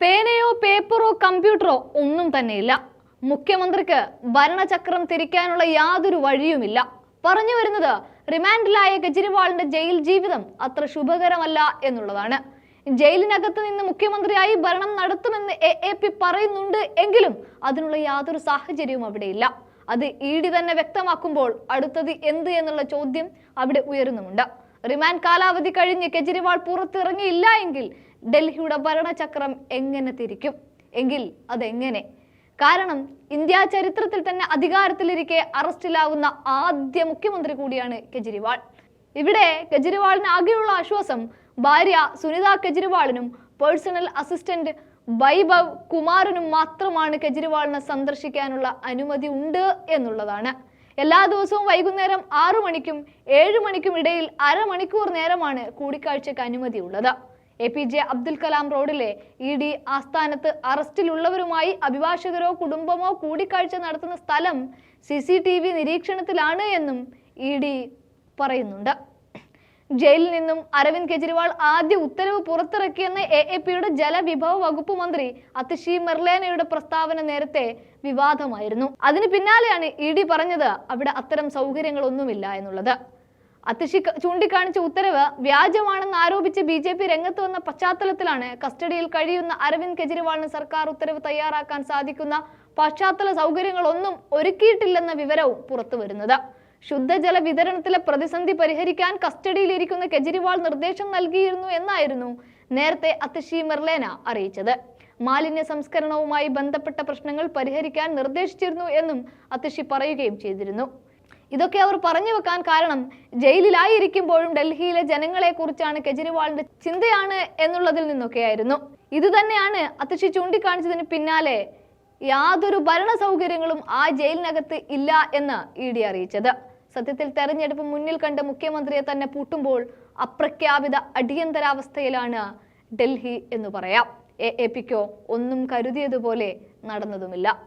പേനയോ പേപ്പറോ കമ്പ്യൂട്ടറോ ഒന്നും തന്നെയില്ല. മുഖ്യമന്ത്രിക്ക് ഭരണചക്രം തിരിക്കാനുള്ള യാതൊരു വഴിയുമില്ല. പറഞ്ഞു വരുന്നത് റിമാൻഡിലായ കെജ്രിവാളിന്റെ ജയിൽ ജീവിതം അത്ര ശുഭകരമല്ല എന്നുള്ളതാണ്. ജയിലിനകത്ത് നിന്ന് മുഖ്യമന്ത്രിയായി ഭരണം നടത്തുമെന്ന് എ എ പി പറയുന്നുണ്ട് എങ്കിലും അതിനുള്ള യാതൊരു സാഹചര്യവും അവിടെയില്ല. അത് ഇ ഡി തന്നെ വ്യക്തമാക്കുമ്പോൾ അടുത്തത് എന്ത് എന്നുള്ള ചോദ്യം അവിടെ ഉയരുന്നുമുണ്ട്. റിമാൻഡ് കാലാവധി കഴിഞ്ഞ് കെജ്രിവാൾ പുറത്തിറങ്ങിയില്ല എങ്കിൽ ഡൽഹിയുടെ ഭരണചക്രം എങ്ങനെ തിരിക്കും? എങ്കിൽ അതെങ്ങനെ? കാരണം ഇന്ത്യ ചരിത്രത്തിൽ തന്നെ അധികാരത്തിലിരിക്കെ അറസ്റ്റിലാവുന്ന ആദ്യ മുഖ്യമന്ത്രി കൂടിയാണ് കെജ്രിവാൾ. ഇവിടെ കെജ്രിവാളിന് ആകെയുള്ള ആശ്വാസം ഭാര്യ സുനിത കെജ്രിവാളിനും പേഴ്സണൽ അസിസ്റ്റന്റ് വൈഭവ് കുമാറിനും മാത്രമാണ് കെജ്രിവാളിനെ സന്ദർശിക്കാനുള്ള അനുമതി ഉണ്ട് എന്നുള്ളതാണ്. എല്ലാ ദിവസവും വൈകുന്നേരം ആറു മണിക്കും ഏഴു മണിക്കും ഇടയിൽ അരമണിക്കൂർ നേരമാണ് കൂടിക്കാഴ്ചയ്ക്ക് അനുമതിയുള്ളത്. A P J Abdul Kalam റോഡിലെ ഇ ഡി ആസ്ഥാനത്ത് അറസ്റ്റിലുള്ളവരുമായി അഭിഭാഷകരോ കുടുംബമോ കൂടിക്കാഴ്ച നടത്തുന്ന സ്ഥലം സി സി ടി വി നിരീക്ഷണത്തിലാണ് എന്നും ഇ ഡി പറയുന്നുണ്ട്. ജയിലിൽ നിന്നും അരവിന്ദ് കെജ്രിവാൾ ആദ്യ ഉത്തരവ് പുറത്തിറക്കിയെന്ന് എ എ പിയുടെ ജലവിഭവ വകുപ്പ് മന്ത്രി അതിഷി മെർലേനയുടെ പ്രസ്താവന നേരത്തെ വിവാദമായിരുന്നു. അതിന് പിന്നാലെയാണ് ഇ ഡി പറഞ്ഞത് അവിടെ അത്തരം സൗകര്യങ്ങളൊന്നുമില്ല എന്നുള്ളത്. അതിഷി ചൂണ്ടിക്കാണിച്ച ഉത്തരവ് വ്യാജമാണെന്ന് ആരോപിച്ച് ബി ജെ പി രംഗത്ത് വന്ന പശ്ചാത്തലത്തിലാണ് കസ്റ്റഡിയിൽ കഴിയുന്ന അരവിന്ദ് കെജ്രിവാളിന് സർക്കാർ ഉത്തരവ് തയ്യാറാക്കാൻ സാധിക്കുന്ന പശ്ചാത്തല സൗകര്യങ്ങളൊന്നും ഒരുക്കിയിട്ടില്ലെന്ന വിവരവും പുറത്തു വരുന്നത്. ശുദ്ധജല വിതരണത്തിലെ പ്രതിസന്ധി പരിഹരിക്കാൻ കസ്റ്റഡിയിലിരിക്കുന്ന കെജ്രിവാൾ നിർദ്ദേശം നൽകിയിരുന്നു എന്നായിരുന്നു നേരത്തെ അതിഷി മെർലേന അറിയിച്ചത്. മാലിന്യ സംസ്കരണവുമായി ബന്ധപ്പെട്ട പ്രശ്നങ്ങൾ പരിഹരിക്കാൻ നിർദ്ദേശിച്ചിരുന്നു എന്നും അതിഷി പറയുകയും ചെയ്തിരുന്നു. ഇതൊക്കെ അവർ പറഞ്ഞു വെക്കാൻ കാരണം ജയിലിലായിരിക്കുമ്പോഴും ഡൽഹിയിലെ ജനങ്ങളെ കുറിച്ചാണ് കെജ്രിവാളിന്റെ ചിന്തയാണ് എന്നുള്ളതിൽ നിന്നൊക്കെയായിരുന്നു. ഇത് തന്നെയാണ് അതിഷി ചൂണ്ടിക്കാണിച്ചതിന് പിന്നാലെ യാതൊരു ഭരണ സൗകര്യങ്ങളും ആ ജയിലിനകത്ത് ഇല്ല എന്ന് ഇ ഡി അറിയിച്ചത്. സത്യത്തിൽ തെരഞ്ഞെടുപ്പ് മുന്നിൽ കണ്ട് മുഖ്യമന്ത്രിയെ തന്നെ പൂട്ടുമ്പോൾ അപ്രഖ്യാപിത അടിയന്തരാവസ്ഥയിലാണ് ഡൽഹി എന്ന് പറയാം. എ എ പിക്കോ ഒന്നും കരുതിയതുപോലെ നടന്നതുമില്ല.